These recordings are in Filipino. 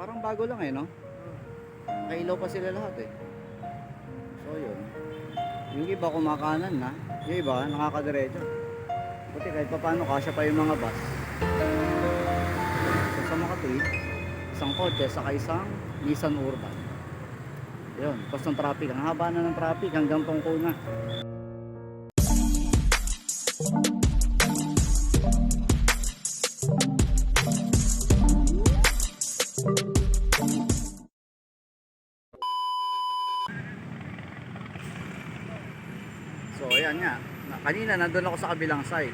Parang bago lang eh, no? Kailaw pa sila lahat eh. So yun. Yung iba kumakanan na, yung iba nakakadiretso. Buti kahit pa paano kasya pa yung mga bus. So sa Makati, isang kotse saka isang Nissan Urban. Yun, pas ng traffic. Ang haba na ng traffic hanggang tungkol na. So ayan nga. Na- Kanina nandun ako sa kabilang side.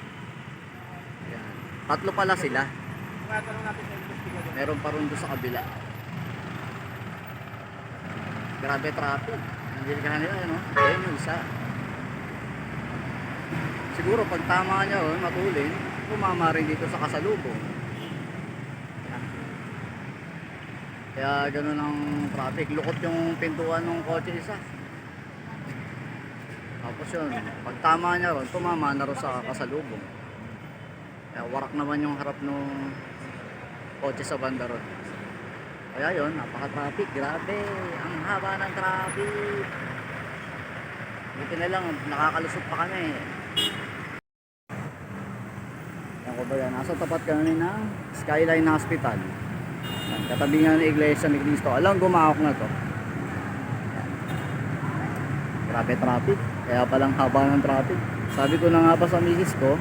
Ayan. Tatlo pala sila. Meron pa rin doon sa kabila. Grabe traffic. Hindi ka nila, ano? Ayan yung isa. Siguro pag tama niya, oh, matulin, kumama rin dito sa kasalubong. Ayan. Kaya ganun ang traffic. Lukot yung pintuan ng kotse isa. Tapos yun, pag tama niya ron, tumama na rin sa kasalubong. Kaya warak naman yung harap nung kotse sa banda ron. Kaya yun, napaka-traffic. Grabe, ang haba ng traffic. Buti na lang, nakakalusot pa kami. Yan ko ba yan? Nasa tapat kami ng Skyline Hospital. Katabi nga ng Iglesia ni Cristo. Alam, gumahok na to. Grabe traffic. Kaya palang haba ng traffic. Sabi ko na nga pa sa misis ko,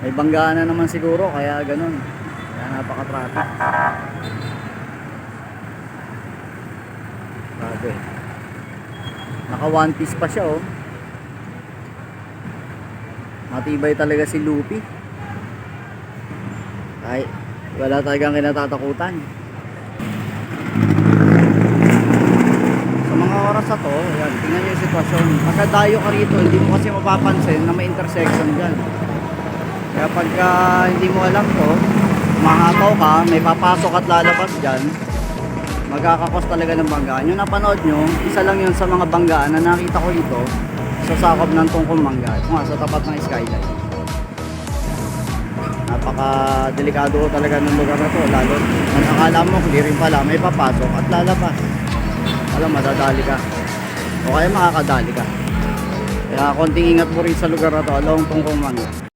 may banggaan na naman siguro, kaya ganun. Kaya napaka-traffic. Grabe. Naka one piece pa siya oh. Matibay talaga si Lupi. Ay, wala talagang kinatatakutan. Sa to, yan, tingnan nyo yung sitwasyon. Pagka dayo ka rito, hindi mo kasi mapapansin na may intersection dyan. Kaya pagka hindi mo alam to, mahataw ka, may papasok at lalabas dyan, magkakakos talaga ng banggaan. Yung napanood nyo, isa lang yun sa mga banggaan na nakita ko dito sa sakop ng tungkong mangga. Ito nga, sa tapat ng skyline. Napaka-delikado talaga ng lugar na to. Lalo, ang akala mo, clear rin pala, may papasok at lalabas. Alam, madadali ka. O makakadali ka. Kaya konting ingat mo rin sa lugar na to, along tungkong mangga.